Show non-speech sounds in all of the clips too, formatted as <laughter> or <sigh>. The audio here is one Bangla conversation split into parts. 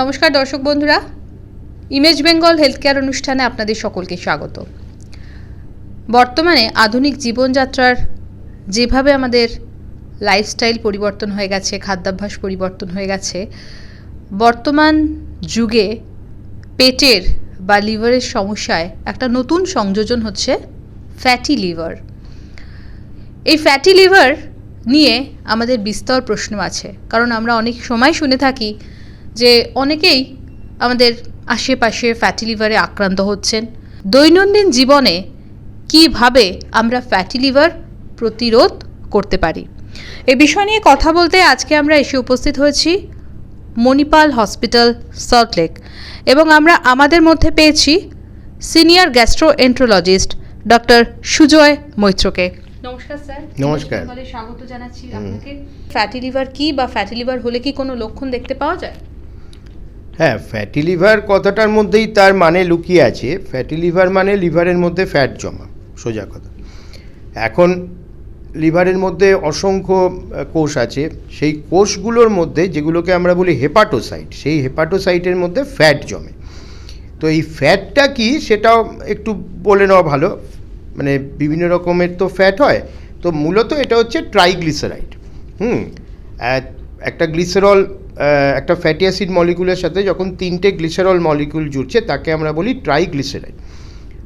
নমস্কার দর্শক বন্ধুরা। ইমেজ বেঙ্গল হেলথ কেয়ার অনুষ্ঠানে আপনাদের সকলকে স্বাগত। বর্তমানে আধুনিক জীবনযাত্রার যেভাবে আমাদের লাইফস্টাইল পরিবর্তন হয়ে গেছে, খাদ্যাভ্যাস পরিবর্তন হয়ে গেছে, বর্তমান যুগে পেটের বা লিভারের সমস্যায় একটা নতুন সংযোজন হচ্ছে ফ্যাটি লিভার এই ফ্যাটি লিভার নিয়ে আমাদের বিস্তর প্রশ্ন আছে। কারণ আমরা অনেক সময় শুনে থাকি যে অনেকেই আমাদের আশেপাশে ফ্যাটি লিভারে আক্রান্ত হচ্ছেন। দৈনন্দিন জীবনে কীভাবে আমরা ফ্যাটি লিভার প্রতিরোধ করতে পারি? এ বিষয় নিয়ে কথা বলতে আজকে আমরা এসে উপস্থিত হয়েছি মণিপাল হসপিটাল সল্টলেক এবং আমরা আমাদের মধ্যে পেয়েছি সিনিয়র গ্যাস্ট্রোএন্ট্রোলজিস্ট ডক্টর সুজয় মৈত্রকে। নমস্কার স্যার। নমস্কার। স্বাগত জানাচ্ছি আপনাকে। ফ্যাটি লিভার কি বা ফ্যাটি লিভার হলে কি কোনো লক্ষণ দেখতে পাওয়া যায়? হ্যাঁ ফ্যাটি লিভার কথাটার মধ্যেই তার মানে লুকিয়ে আছে। ফ্যাটি লিভার মানে লিভারের মধ্যে ফ্যাট জমা, সোজা কথা। এখন লিভারের মধ্যে অসংখ্য কোষ আছে। সেই কোষগুলোর মধ্যে যেগুলোকে আমরা বলি হেপাটোসাইট সেই হেপাটোসাইটের মধ্যে ফ্যাট জমে। তো এই ফ্যাটটা কি সেটাও একটু বলে নেওয়া ভালো। মানে বিভিন্ন রকমের তো ফ্যাট হয়। তো মূলত এটা হচ্ছে ট্রাইগ্লিসারাইড হুম একটা গ্লিসারল একটা ফ্যাটি অ্যাসিড মলিকুলের সাথে যখন তিনটে গ্লিসারল মলিকুল জুড়ছে, তাকে আমরা বলি ট্রাইগ্লিসারাইড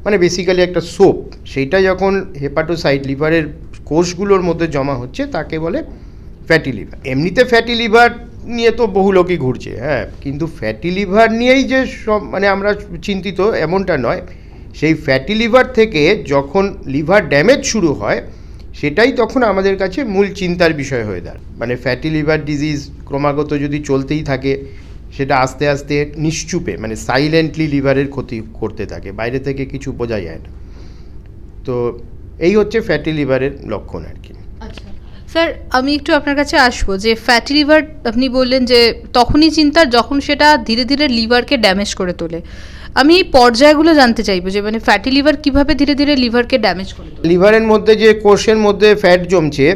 মানে বেসিক্যালি একটা সোপ সেইটা যখন হেপাটোসাইড লিভারের কোষগুলোর মধ্যে জমা হচ্ছে, তাকে বলে ফ্যাটি লিভার এমনিতে ফ্যাটি লিভার নিয়ে তো বহু লোকই ঘুরছে হ্যাঁ। কিন্তু ফ্যাটি লিভার নিয়েই যে সব মানে আমরা চিন্তিত, এমনটা নয়। সেই ফ্যাটি লিভার থেকে যখন লিভার ড্যামেজ শুরু হয় সেটাই তখন আমাদের কাছে মূল চিন্তার বিষয় হয়ে দাঁড়ায়। মানে ফ্যাটি লিভার ডিজিজ ক্রমাগত যদি চলতেই থাকে, সেটা আস্তে আস্তে নিশ্চুপে মানে সাইলেন্টলি লিভারের ক্ষতি করতে থাকে, বাইরে থেকে কিছু বোঝা যায় না। তো এই হচ্ছে ফ্যাটি লিভারের লক্ষণ আর কি। আচ্ছা স্যার, আমি একটু আপনার কাছে আসব যে ফ্যাটি লিভার আপনি বললেন যে তখনই চিন্তার, যখন সেটা ধীরে ধীরে লিভারকে ড্যামেজ করে তোলে। আমি এই পর্যায়গুলো জানতে চাইব যে মানে ফ্যাটি লিভার কীভাবে ধীরে ধীরে লিভারকে ড্যামেজ করে লিভারের মধ্যে যে কোষের মধ্যে ফ্যাট জমছে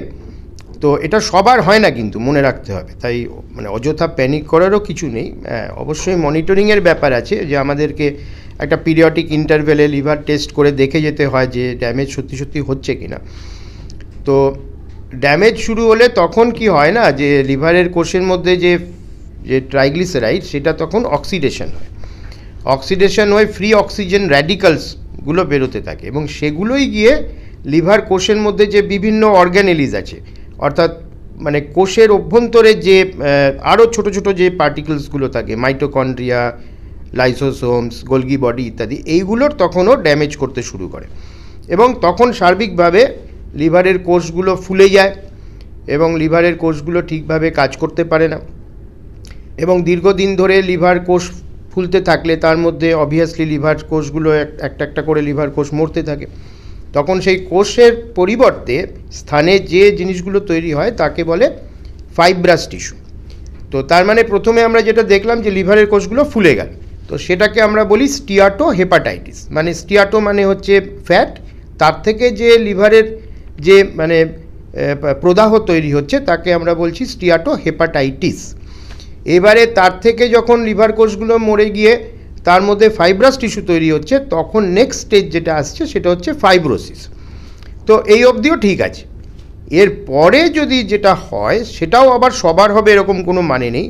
তো এটা সবার হয় না কিন্তু মনে রাখতে হবে। তাই মানে অযথা প্যানিক করারও কিছু নেই। হ্যাঁ, অবশ্যই মনিটরিংয়ের ব্যাপার আছে যে আমাদেরকে একটা পিরিয়ডিক ইন্টারভেলে লিভার টেস্ট করে দেখে যেতে হয় যে ড্যামেজ সত্যি সত্যি হচ্ছে কি না তো ড্যামেজ শুরু হলে তখন কি হয় না যে লিভারের কোষের মধ্যে যে যে ট্রাইগ্লিসারাইড সেটা তখন অক্সিডেশন হয়। অক্সিডেশন হয়ে ফ্রি অক্সিজেন র্যাডিক্যালসগুলো বেরোতে থাকে এবং সেগুলোই গিয়ে লিভার কোষের মধ্যে যে বিভিন্ন অর্গ্যানেলিজ আছে, অর্থাৎ মানে কোষের অভ্যন্তরে যে আরও ছোট ছোট যে পার্টিকেলসগুলো থাকে মাইটোকন্ড্রিয়া লাইসোসোমস গোলগি বডি ইত্যাদি, এইগুলোর তখনও ড্যামেজ করতে শুরু করে। এবং তখন সার্বিকভাবে লিভারের কোষগুলো ফুলে যায় এবং লিভারের কোষগুলো ঠিকভাবে কাজ করতে পারে না। এবং দীর্ঘদিন ধরে লিভার কোষ ফুলতে থাকলে তার মধ্যে অবভিয়াসলি লিভার কোষগুলো এক- একটা একটা করে লিভার কোষ মরতে থাকে। তখন সেই কোষের পরিবর্তে স্থানে যে জিনিসগুলো তৈরি হয় তাকে বলে ফাইব্রাস টিস্যু তো তার মানে প্রথমে আমরা যেটা দেখলাম যে লিভারের কোষগুলো ফুলে গেল। তো সেটাকে আমরা বলি স্টিয়াটো হেপাটাইটিস মানে স্টিয়াটো মানে হচ্ছে ফ্যাট তার থেকে যে লিভারের যে মানে প্রদাহ তৈরি হচ্ছে তাকে আমরা বলছি স্টিয়াটো হেপাটাইটিস এবারে তার থেকে যখন লিভার কোষগুলো মরে গিয়ে তার মধ্যে ফাইব্রাস টিস্যু তৈরি হচ্ছে, তখন নেক্সট স্টেজ যেটা আসছে সেটা হচ্ছে ফাইব্রোসিস তো এই অবধিও ঠিক আছে। এর পরে যদি যেটা হয়, সেটাও আবার সবার হবে এরকম কোনো মানে নেই।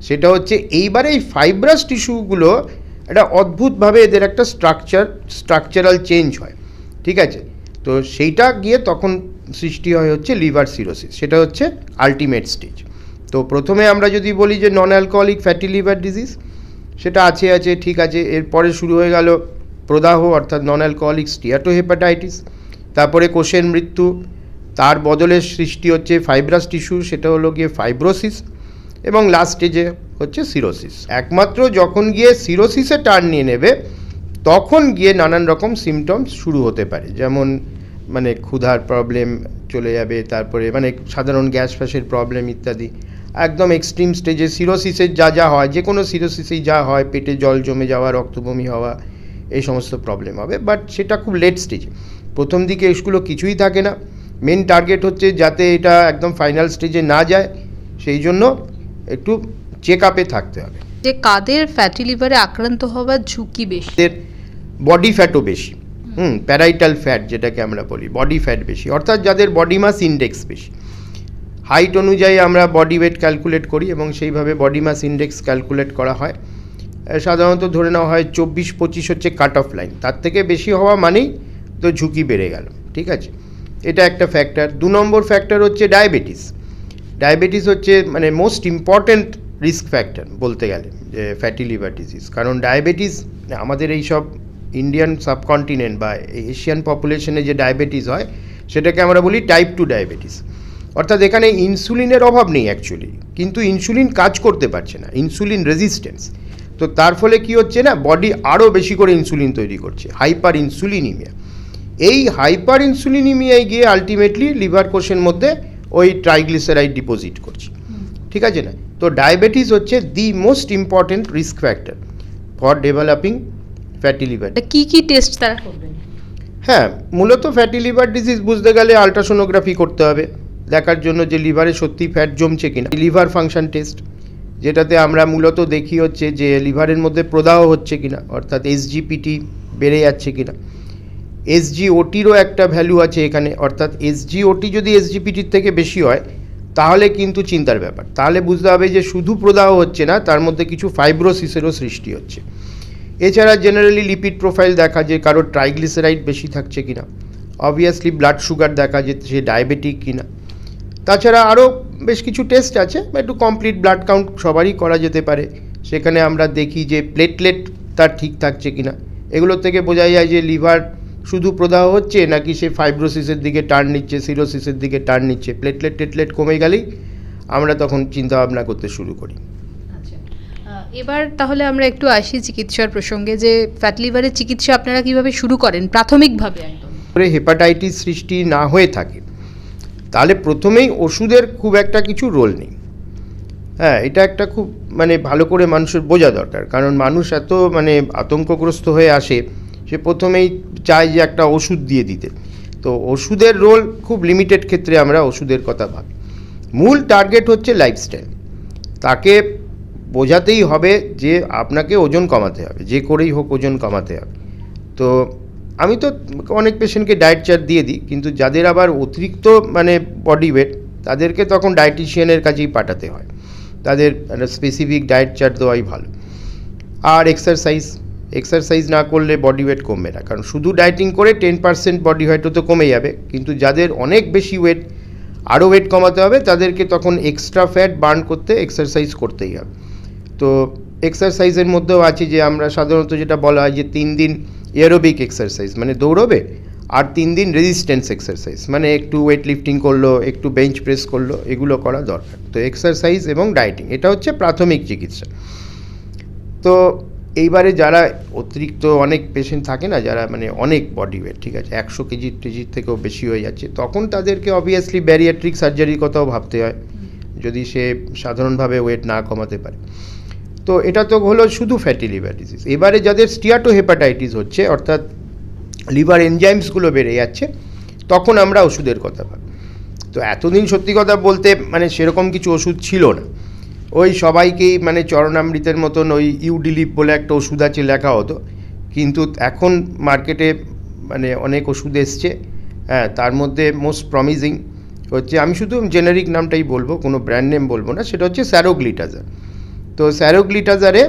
সেটা হচ্ছে এইবারে এই ফাইব্রাস টিস্যুগুলো একটা অদ্ভুতভাবে এদের একটা স্ট্রাকচার স্ট্রাকচারাল চেঞ্জ হয়। ঠিক আছে? তো সেইটা গিয়ে তখন সৃষ্টি হয় হচ্ছে লিভার সিরোসিস সেটা হচ্ছে আলটিমেট স্টেজ তো প্রথমে আমরা যদি বলি যে non alcoholic fatty liver disease সেটা আছে আছে, ঠিক আছে, এরপরে শুরু হয়ে গেল প্রদাহ, অর্থাৎ নন অ্যালকোহলিক স্টিয়াটোহেপাটাইটিস তারপরে কোষের মৃত্যু, তার বদলে সৃষ্টি হচ্ছে ফাইব্রাস টিস্যু সেটা হলো গিয়ে ফাইব্রোসিস এবং লাস্ট স্টেজে হচ্ছে সিরোসিস একমাত্র যখন গিয়ে সিরোসিসে টার্ন নিয়ে নেবে, তখন গিয়ে নানান রকম সিমটমস শুরু হতে পারে। যেমন মানে ক্ষুধার প্রবলেম চলে যাবে, তারপরে মানে সাধারণ গ্যাস ফ্যাসের প্রবলেম ইত্যাদি। একদম এক্সট্রিম স্টেজে সিরোসিসের যা যা হয় যে কোনো সিরোসিসেই যা হয় পেটে জল জমে যাওয়া রক্তবমি হওয়া এই সমস্ত প্রবলেম হবে। বাট সেটা খুব লেট স্টেজে প্রথম দিকে এসগুলো কিছুই থাকে না। মেন টার্গেট হচ্ছে যাতে এটা একদম ফাইনাল স্টেজে না যায়। সেই জন্য একটু চেক আপে থাকতে হবে। যে কাদের ফ্যাটি লিভারে আক্রান্ত হওয়ার ঝুঁকি বেশি? বডি ফ্যাটও বেশি। হুম প্যারাইটাল ফ্যাট যেটাকে আমরা বলি বডি ফ্যাট বেশি। অর্থাৎ যাদের বডি মাস ইন্ডেক্স বেশি। হাইট অনুযায়ী আমরা বডি ওয়েট ক্যালকুলেট করি এবং সেইভাবে বডি মাস ইন্ডেক্স ক্যালকুলেট করা হয়। সাধারণত ধরে নেওয়া হয় চব্বিশ পঁচিশ হচ্ছে কাট অফ লাইন তার থেকে বেশি হওয়া মানেই তো ঝুঁকি বেড়ে গেল, ঠিক আছে? এটা একটা ফ্যাক্টর দু নম্বর ফ্যাক্টর হচ্ছে ডায়াবেটিস ডায়াবেটিস হচ্ছে মানে মোস্ট ইম্পর্ট্যান্ট রিস্ক ফ্যাক্টর বলতে গেলে, যে ফ্যাটি লিভার ডিজিজ কারণ ডায়াবেটিস আমাদের এই সব ইন্ডিয়ান সাবকন্টিনেন্ট বা এশিয়ান পপুলেশনে যে ডায়াবেটিস হয়, সেটাকে আমরা বলি টাইপ টু ডায়াবেটিস অর্থাৎ এখানে ইনসুলিনের অভাব নেই অ্যাকচুয়ালি কিন্তু ইনসুলিন কাজ করতে পারছে না ইনসুলিন রেজিস্ট্যান্স তো তার ফলে কি হচ্ছে না বডি আরও বেশি করে ইনসুলিন তৈরি করছে হাইপার ইনসুলিনিমিয়া এই হাইপার ইনসুলিনিমিয়ায় গিয়ে আলটিমেটলি লিভার কোষের মধ্যে ওই ট্রাইগ্লিসারাইড ডিপোজিট করছে। ঠিক আছে না? তো ডায়াবেটিস হচ্ছে the most important risk factor for developing fatty liver এটা কি কি টেস্ট তারা করবেন হ্যাঁ মূলত ফ্যাটি লিভার ডিজিজ বুঝতে গেলে আলট্রাসোনোগ্রাফি করতে হবে। দেখার জন্য যে লিভারে সত্যি ফ্যাট জমছে কিনা। লিভার ফাংশন টেস্ট যেটাতে আমরা মূলত দেখি হচ্ছে যে লিভারের মধ্যে প্রদাহ হচ্ছে কিনা, অর্থাৎ এসজিপিটি বেড়ে যাচ্ছে কিনা। এসজিওটিরও একটা ভ্যালু আছে এখানে, অর্থাৎ এসজিওটি যদি এসজিপিটির থেকে বেশি হয়, তাহলে কিন্তু চিন্তার ব্যাপার। তাহলে বুঝতে হবে যে শুধু প্রদাহ হচ্ছে না, তার মধ্যে কিছু ফাইব্রোসিসেরও সৃষ্টি হচ্ছে। এছাড়া জেনারেলি লিপিড প্রোফাইল দেখা যে কারোর ট্রাইগ্লিসারাইড বেশি থাকছে কিনা। অবভিয়াসলি ব্লাড সুগার দেখা যে সে ডায়াবেটিক কিনা। তাছাড়া আরও বেশ কিছু টেস্ট আছে একটু কমপ্লিট ব্লাড কাউন্ট সবারই করা যেতে পারে। সেখানে আমরা দেখি যে প্লেটলেট তার ঠিক থাকছে কিনা। এগুলোর থেকে বোঝা যায় যে লিভার শুধু প্রদাহ হচ্ছে নাকি সে ফাইব্রোসিসের দিকে টার্ন নিচ্ছে সিরোসিসের দিকে টার্ন নিচ্ছে। প্লেটলেট টেটলেট কমে গেলেই আমরা তখন চিন্তা ভাবনা করতে শুরু করি। আচ্ছা এবার তাহলে আমরা একটু আসি চিকিৎসার প্রসঙ্গে যে ফ্যাট লিভারের চিকিৎসা আপনারা কীভাবে শুরু করেন প্রাথমিকভাবে একদম? হেপাটাইটিস সৃষ্টি না হয়ে থাকে তাহলে প্রথমেই ওষুধের খুব একটা কিছু রোল নেই। হ্যাঁ এটা একটা খুব মানে ভালো করে মানুষের বোঝা দরকার। কারণ মানুষ এত মানে আতঙ্কগ্রস্ত হয়ে আসে, সে প্রথমেই চায় যে একটা ওষুধ দিয়ে দিতে। তো ওষুধের রোল খুব লিমিটেড ক্ষেত্রে আমরা ওষুধের কথা ভাবি। মূল টার্গেট হচ্ছে লাইফস্টাইল তাকে বোঝাতেই হবে যে আপনাকে ওজন কমাতে হবে, যে করেই হোক ওজন কমাতে হবে। তো আমি তো অনেক পেশেন্টকে ডায়েট চার্ট দিয়ে দিই, কিন্তু যাদের আবার অতিরিক্ত মানে বডি ওয়েট তাদেরকে তখন ডায়েটিশিয়ানের কাছেই পাঠাতে হয়। তাদের একটা স্পেসিফিক ডায়েট চার্ট দেওয়াই ভালো। আর এক্সারসাইজ এক্সারসাইজ না করলে বডি ওয়েট কমবে না। কারণ শুধু ডায়েটিং করে টেন পার্সেন্ট বডি ওয়েটও তো কমে যাবে, কিন্তু যাদের অনেক বেশি ওয়েট আরও ওয়েট কমাতে হবে, তাদেরকে তখন এক্সট্রা ফ্যাট বার্ন করতে এক্সারসাইজ করতেই হবে। তো এক্সারসাইজের মধ্যেও আছে যে আমরা সাধারণত যেটা বলা হয় যে তিন দিন এরোবিক এক্সারসাইজ মানে দৌড়বে, আর তিন দিন রেজিস্ট্যান্স এক্সারসাইজ মানে একটু ওয়েট লিফটিং করল, একটু বেঞ্চ প্রেস করল, এগুলো করা দরকার। তো এক্সারসাইজ এবং ডায়েটিং এটা হচ্ছে প্রাথমিক চিকিৎসা। তো এইবারে যারা অতিরিক্ত অনেক পেশেন্ট থাকে না, যারা মানে অনেক বডি ওয়েট ঠিক আছে, একশো কেজি টেজির থেকেও বেশি হয়ে যাচ্ছে, তখন তাদেরকে অবভিয়াসলি ব্যারিয়াট্রিক সার্জারির কথাও ভাবতে হয়, যদি সে সাধারণভাবে ওয়েট না কমাতে পারে। তো এটা তো হলো শুধু ফ্যাটি লিভার ডিজিজ এবারে যাদের স্টিয়াটো হেপাটাইটিস হচ্ছে, অর্থাৎ লিভার এনজাইমসগুলো বেড়ে যাচ্ছে, তখন আমরা ওষুধের কথা ভাবি। তো এতদিন সত্যি কথা বলতে মানে সেরকম কিছু ওষুধ ছিল না। ওই সবাইকেই মানে চরণামৃতের মতন ওই ইউডিলিপ বলে একটা ওষুধ আছে লেখা হতো। কিন্তু এখন মার্কেটে মানে অনেক ওষুধ এসছে। হ্যাঁ তার মধ্যে মোস্ট প্রমিজিং হচ্ছে, আমি শুধু জেনারিক নামটাই বলব, কোনো ব্র্যান্ড নেম বলব না, সেটা হচ্ছে স্যারোগ্লিটাজার তো স্যারোগ্লিটাজারে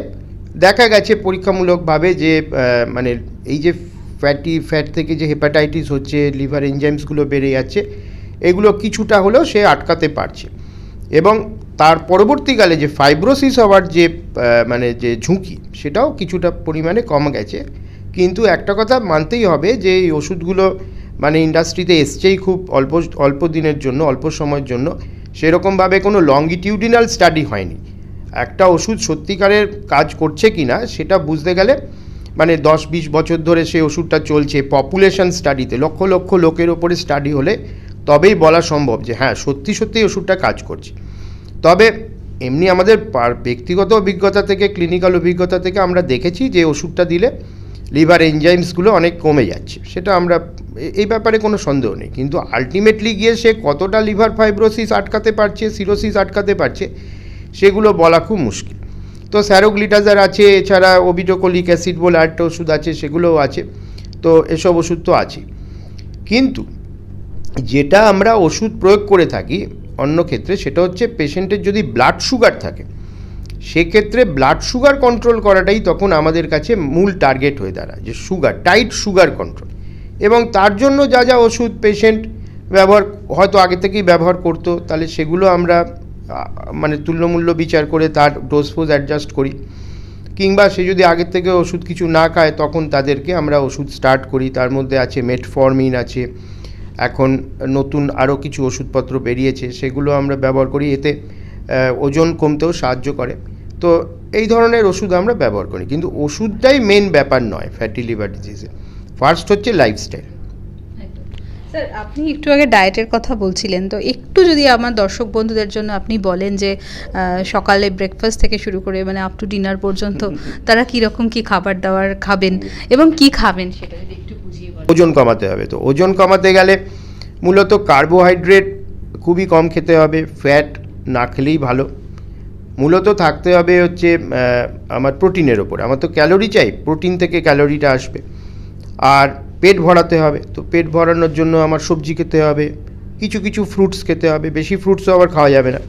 দেখা গেছে পরীক্ষামূলকভাবে যে মানে এই যে ফ্যাটি ফ্যাট থেকে যে হেপাটাইটিস হচ্ছে লিভার এনজাইমসগুলো বেড়ে যাচ্ছে, এগুলো কিছুটা হলেও সে আটকাতে পারছে। এবং তার পরবর্তীকালে যে ফাইব্রোসিস হওয়ার যে মানে যে ঝুঁকি, সেটাও কিছুটা পরিমাণে কম গেছে। কিন্তু একটা কথা মানতেই হবে যে, এই ওষুধগুলো মানে ইন্ডাস্ট্রিতে এসছেই খুব অল্প অল্প দিনের জন্য, অল্প সময়ের জন্য। সেরকমভাবে কোনো লঙ্গিটিউডিনাল স্টাডি হয়নি। একটা ওষুধ সত্যিকারের কাজ করছে কি না, সেটা বুঝতে গেলে মানে দশ বিশ বছর ধরে সেই ওষুধটা চলছে পপুলেশন স্টাডিতে লক্ষ লক্ষ লোকের ওপরে স্টাডি হলে তবেই বলা সম্ভব যে হ্যাঁ সত্যি সত্যি ওষুধটা কাজ করছে। তবে এমনি আমাদের ব্যক্তিগত অভিজ্ঞতা থেকে ক্লিনিক্যাল অভিজ্ঞতা থেকে আমরা দেখেছি যে ওষুধটা দিলে লিভার এনজাইমসগুলো অনেক কমে যাচ্ছে। সেটা আমরা এই ব্যাপারে কোনো সন্দেহ নেই। কিন্তু আলটিমেটলি গিয়ে সে কতটা লিভার ফাইব্রোসিস আটকাতে পারছে সিরোসিস আটকাতে পারছে সেগুলো বলা খুব মুশকিল। তো স্যারোগ্লিটাজার আছে, এছাড়া ওবিটোকলিক অ্যাসিড বলে আরেকটা ওষুধ আছে, সেগুলোও আছে। তো এসব ওষুধ তো আছে। কিন্তু যেটা আমরা ওষুধ প্রয়োগ করে থাকি অন্য ক্ষেত্রে, সেটা হচ্ছে পেশেন্টের যদি ব্লাড সুগার থাকে, সেক্ষেত্রে ব্লাড সুগার কন্ট্রোল করাটাই তখন আমাদের কাছে মূল টার্গেট হয়ে দাঁড়ায়, যে সুগার, টাইট সুগার কন্ট্রোল। এবং তার জন্য যা যা ওষুধ পেশেন্ট ব্যবহার, হয়তো আগে থেকেই ব্যবহার করতো, তাহলে সেগুলো আমরা মানে তুল্যমূল্য বিচার করে তার ডোজ ফোজ অ্যাডজাস্ট করি। কিংবা সে যদি আগের থেকে ওষুধ কিছু না খায়, তখন তাদেরকে আমরা ওষুধ স্টার্ট করি। তার মধ্যে আছে মেটফর্মিন আছে, এখন নতুন আরও কিছু ওষুধপত্র বেরিয়েছে, সেগুলো আমরা ব্যবহার করি। এতে ওজন কমতেও সাহায্য করে। তো এই ধরনের ওষুধ আমরা ব্যবহার করি। কিন্তু ওষুধটাই মেন ব্যাপার নয় ফ্যাটি লিভার ডিজিজে ফার্স্ট হচ্ছে লাইফস্টাইল স্যার আপনি একটু আগে ডায়েটের কথা বলছিলেন তো একটু যদি আমার দর্শক বন্ধুদের জন্য আপনি বলেন যে সকালে ব্রেকফাস্ট থেকে শুরু করে মানে আপ টু ডিনার পর্যন্ত <laughs> তারা কীরকম কী খাবার দাবার খাবেন এবং কি খাবেন সেটা যদি একটু বুঝিয়ে ওজন কমাতে হবে তো। ওজন কমাতে গেলে মূলত কার্বোহাইড্রেট খুবই কম খেতে হবে ফ্যাট না খেলেই ভালো। মূলত থাকতে হবে হচ্ছে আমার প্রোটিনের ওপর। আমার তো ক্যালোরি চাই প্রোটিন থেকে ক্যালোরিটা আসবে। আর পেট ভরাতে হবে। তো পেট ভরানোর জন্য আমার সবজি খেতে হবে, কিছু কিছু ফ্রুটস খেতে হবে। বেশি ফ্রুটসও আবার খাওয়া যাবে না।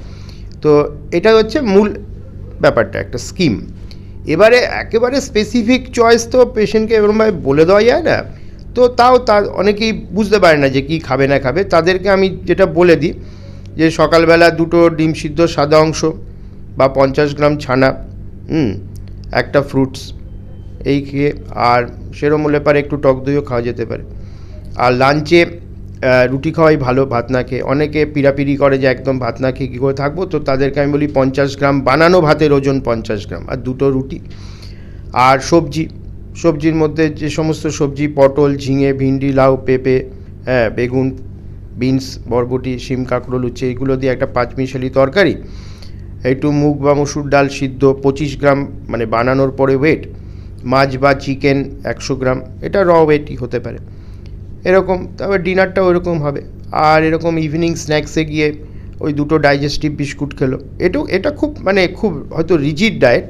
তো এটা হচ্ছে মূল ব্যাপারটা, একটা স্কিম এবারে একেবারে স্পেসিফিক চয়েস তো পেশেন্টকে এরকমভাবে বলে দেওয়া যায় না। তো তাও তা, অনেকেই বুঝতে পারে না যে কী খাবে, না খাবে। তাদেরকে আমি যেটা বলে দিই যে সকালবেলা দুটো ডিম সিদ্ধ সাদা অংশ বা পঞ্চাশ গ্রাম ছানা, হুম, একটা ফ্রুটস এই খেয়ে আর সেরম হলে পারে একটু টক দইও খাওয়া যেতে পারে। আর লাঞ্চে রুটি খাওয়াই ভালো, ভাত না খেয়ে। অনেকে পিড়াপিড়ি করে যে একদম ভাত না খেয়ে কী করে থাকব? তো তাদেরকে আমি বলি পঞ্চাশ গ্রাম বানানো ভাতের ওজন পঞ্চাশ গ্রাম আর দুটো রুটি। আর সবজি, সবজির মধ্যে যে সমস্ত সবজি, পটল, ঝিঙে, ভিন্ডি, লাউ, পেঁপে হ্যাঁ বেগুন, বিনস, বরবটি, শিম কাঁকরোল লুচি এগুলো দিয়ে একটা পাঁচমিশালি তরকারি। একটু মুগ বা মসুর ডাল সিদ্ধ, পঁচিশ গ্রাম মানে বানানোর পরে ওয়েট মাছ বা চিকেন একশো গ্রাম, এটা র ওয়েটই হতে পারে। এরকম, তবে ডিনারটা এরকম হবে। আর এরকম ইভিনিং স্ন্যাক্সে গিয়ে ওই দুটো ডাইজেস্টিভ বিস্কুট খেলো। এটাও এটা খুব মানে খুব হয়তো রিজিড ডায়েট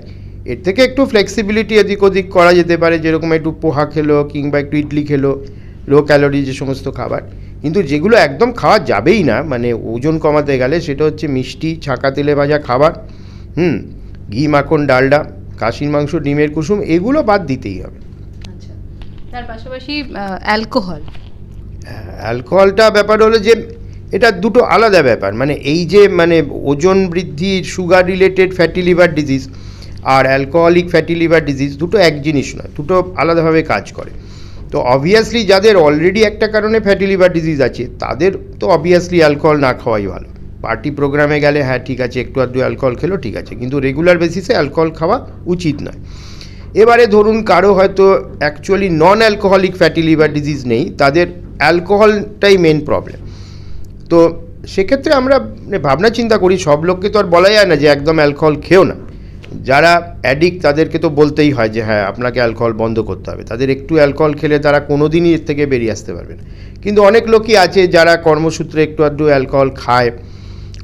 এর থেকে একটু ফ্লেক্সিবিলিটি এদিক ওদিক করা যেতে পারে, যেরকম একটু পোহা খেলো কিংবা একটু ইডলি খেলো লো ক্যালোরি যে সমস্ত খাবার। কিন্তু যেগুলো একদম খাওয়া যাবেই না মানে ওজন কমাতে গেলে সেটা হচ্ছে মিষ্টি, ছাকা তেলে ভাজা খাবার, হুম, ঘি, মাখন, ডালডা কাশির মাংস ডিমের কুসুম এগুলো বাদ দিতেই হবে। আচ্ছা। তার পাশাপাশি অ্যালকোহল। অ্যালকোহলটা ব্যাপার হলো যে এটা দুটো আলাদা ব্যাপার। মানে এই যে মানে ওজন বৃদ্ধি sugar related fatty liver disease আর অ্যালকোহলিক ফ্যাটি লিভার ডিজিজ দুটো এক জিনিস নয় দুটো আলাদাভাবে কাজ করে। তো অবভিয়াসলি যাদের অলরেডি একটা কারণে ফ্যাটি লিভার ডিজিজ আছে তাদের তো অবভিয়াসলি অ্যালকোহল না খাওয়াই ভালো। পার্টি প্রোগ্রামে গেলে হ্যাঁ ঠিক আছে, একটু আধটু অ্যালকোহল খেলো, ঠিক আছে। কিন্তু রেগুলার বেসিসে অ্যালকোহল খাওয়া উচিত নয়। এবারে ধরুন কারও হয়তো actually non alcoholic fatty liver disease নেই, তাদের অ্যালকোহলটাই মেন প্রবলেম তো সেক্ষেত্রে আমরা মানে ভাবনা চিন্তা করি, সব লোককে তো আর বলা যায় না যে একদম অ্যালকোহল খেও না। যারা অ্যাডিক্ট তাদেরকে তো বলতেই হয় যে হ্যাঁ আপনাকে অ্যালকোহল বন্ধ করতে হবে। তাদের একটু অ্যালকোহল খেলে তারা কোনো দিনই এর থেকে বেরিয়ে আসতে পারবে না। কিন্তু অনেক লোকই আছে যারা কর্মসূত্রে একটু আধটু অ্যালকোহল খায়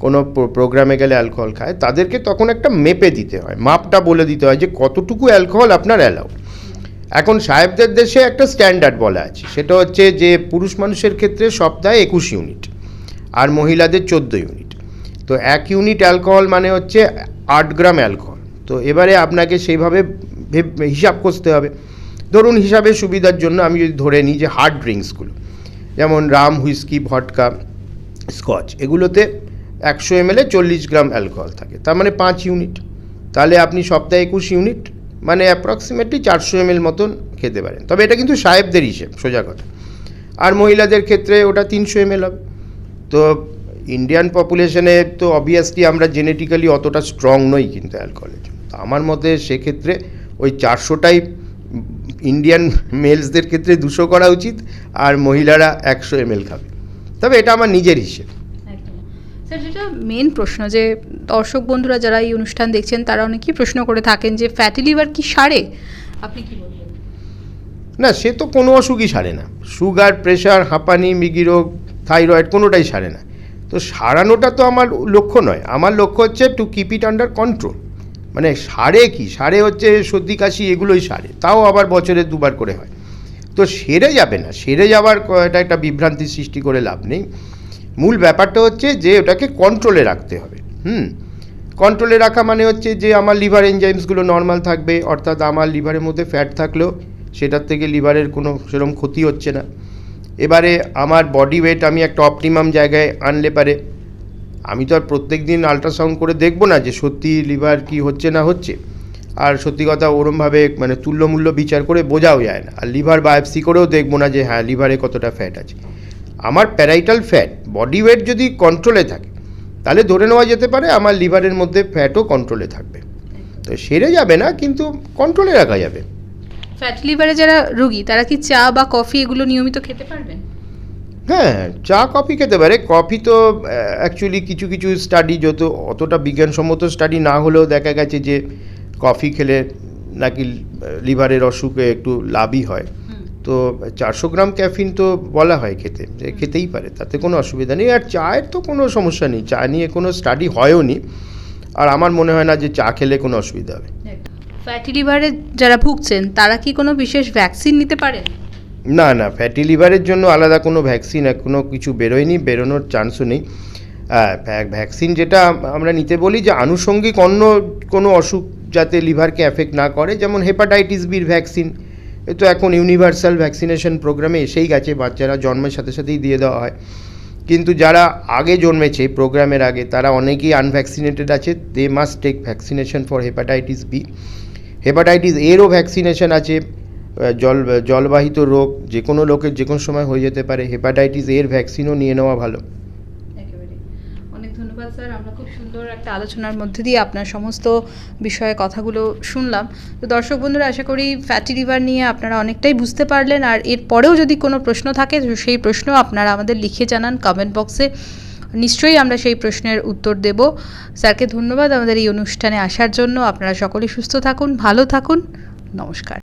কোনো প্রোগ্রামে গেলে অ্যালকোহল খায়, তাদেরকে তখন একটা মেপে দিতে হয়। মাপটা বলে দিতে হয় যে কতটুকু অ্যালকোহল আপনার অ্যালাউ এখন সাহেবদের দেশে একটা স্ট্যান্ডার্ড বলা আছে, সেটা হচ্ছে যে পুরুষ মানুষের ক্ষেত্রে সপ্তাহে একুশ ইউনিট আর মহিলাদের চোদ্দ ইউনিট তো এক ইউনিট অ্যালকোহল মানে হচ্ছে আট গ্রাম অ্যালকোহল তো এবারে আপনাকে সেইভাবে ভেব- হিসাব করতে হবে। ধরুন হিসাবে সুবিধার জন্য আমি যদি ধরে নিই যে হার্ড ড্রিঙ্কসগুলো যেমন রাম হুইস্কি ভটকা স্কচ এগুলোতে একশো এমএলে চল্লিশ গ্রাম অ্যালকোহল থাকে। তার মানে পাঁচ ইউনিট তাহলে আপনি সপ্তাহে একুশ ইউনিট মানে অ্যাপ্রক্সিমেটলি চারশো এমএল মতন খেতে পারেন। তবে এটা কিন্তু সাহেবদের হিসেব, সোজা কথা। আর মহিলাদের ক্ষেত্রে ওটা তিনশো এমএল হবে। তো ইন্ডিয়ান পপুলেশনে তো অবভিয়াসলি আমরা জেনেটিক্যালি অতটা স্ট্রং নই কিন্তু অ্যালকোহলের তো আমার মতে সেক্ষেত্রে ওই চারশোটাই ইন্ডিয়ান মেলসদের ক্ষেত্রে দুশো করা উচিত, আর মহিলারা একশো এমএল খাবে। তবে এটা আমার নিজের হিসেব। স্যার, যেটা মেন প্রশ্ন যে দর্শক বন্ধুরা যারা এই অনুষ্ঠান দেখছেন, তারা অনেকেই প্রশ্ন করে থাকেন যে ফ্যাটি লিভার কি সারে? আপনি কি বলবেন? না, সে তো কোনো অসুখই সারে না। সুগার প্রেশার হাঁপানি, মিগি রোগ থাইরয়েড কোনোটাই সারে না। তো সারানোটা তো আমার লক্ষ্য নয়। আমার লক্ষ্য হচ্ছে to keep it under control মানে সারে কি? সারে হচ্ছে সর্দি, কাশি, এগুলোই সারে। তাও আবার বছরে দুবার করে হয়। তো সেরে যাবে না। সেরে যাওয়ার এটা একটা বিভ্রান্তি সৃষ্টি করে লাভ নেই। মূল ব্যাপারটা হচ্ছে যে ওটাকে কন্ট্রোলে রাখতে হবে, হুম? কন্ট্রোলে রাখা মানে হচ্ছে যে আমার লিভার এনজাইমসগুলো নর্মাল থাকবে, অর্থাৎ আমার লিভারের মধ্যে ফ্যাট থাকলেও সেটার থেকে লিভারের কোনো সেরকম ক্ষতি হচ্ছে না। এবারে আমার বডি ওয়েট আমি একটা অপটিমাম জায়গায় আনলে পারে। আমি তো আর প্রত্যেক দিন আলট্রাসাউন্ড করে দেখব না যে সত্যি লিভার কি হচ্ছে না হচ্ছে। আর সত্যি কথা ওরমভাবে মানে তুল্যমূল্য বিচার করে বোঝাও যায় না। আর লিভার বায়োপসি করেও দেখব না যে হ্যাঁ লিভারে কতটা ফ্যাট আছে। আমার প্যারাইটাল ফ্যাট বডি ওয়েট যদি কন্ট্রোলে থাকে তাহলে ধরে নেওয়া যেতে পারে আমার লিভারের মধ্যে ফ্যাটও কন্ট্রোলে থাকবে। তো সেরে যাবে না কিন্তু কন্ট্রোলে রাখা যাবে। ফ্যাট লিভারে যারা রুগী তারা কি চা বা কফি এগুলো নিয়মিত খেতে পারবেন? হ্যাঁ চা কফি খেতে পারে। কফি তো অ্যাকচুয়ালি কিছু কিছু স্টাডি যত অতটা বিজ্ঞানসম্মত স্টাডি না হলেও দেখা গেছে যে কফি খেলে নাকি লিভারের অসুখে একটু লাভই হয়। তো চারশো গ্রাম ক্যাফিন তো বলা হয় খেতে যে খেতেই পারে তাতে কোনো অসুবিধা নেই। আর চায়ের তো কোনো সমস্যা নেই চা নিয়ে কোনো স্টাডি হয়ও নি আর আমার মনে হয় না যে চা খেলে কোনো অসুবিধা হবে। ফ্যাটি লিভারে যারা ভুগছেন তারা কি কোনো বিশেষ ভ্যাকসিন নিতে পারেন? না না ফ্যাটি লিভারের জন্য আলাদা কোনো ভ্যাকসিন এখনও কিছু বেরোয়নি বেরোনোর চান্সও নেই। ভ্যাকসিন যেটা আমরা নিতে বলি যে আনুষঙ্গিক অন্য কোনো অসুখ যাতে লিভারকে অ্যাফেক্ট না করে যেমন হেপাটাইটিস বির ভ্যাকসিন। এ তো এখন ইউনিভার্সাল ভ্যাকসিনেশন প্রোগ্রামে এসেই গেছে, বাচ্চারা জন্মের সাথে সাথেই দিয়ে দেওয়া হয়। কিন্তু যারা আগে জন্মেছে প্রোগ্রামের আগে, তারা অনেকেই আনভ্যাকসিনেটেড আছে they must take vaccination for hepatitis B hepatitis এরও ভ্যাকসিনেশন আছে জল, জলবাহিত রোগ যে কোনো লোকের যে কোনো সময় হয়ে যেতে পারে হেপাটাইটিস এর ভ্যাকসিনও নিয়ে নেওয়া ভালো। স্যার, আমরা খুব সুন্দর একটা আলোচনার মধ্যে দিয়ে আপনার সমস্ত বিষয়ে কথাগুলো শুনলাম। তো দর্শক বন্ধুরা, আশা করি ফ্যাটি লিভার নিয়ে আপনারা অনেকটাই বুঝতে পারলেন। আর এরপরেও যদি কোনো প্রশ্ন থাকে সেই প্রশ্ন আপনারা আমাদের লিখে জানান কমেন্ট বক্সে নিশ্চয়ই আমরা সেই প্রশ্নের উত্তর দেব। স্যারকে ধন্যবাদ আমাদের এই অনুষ্ঠানে আসার জন্য। আপনারা সকলে সুস্থ থাকুন, ভালো থাকুন। নমস্কার।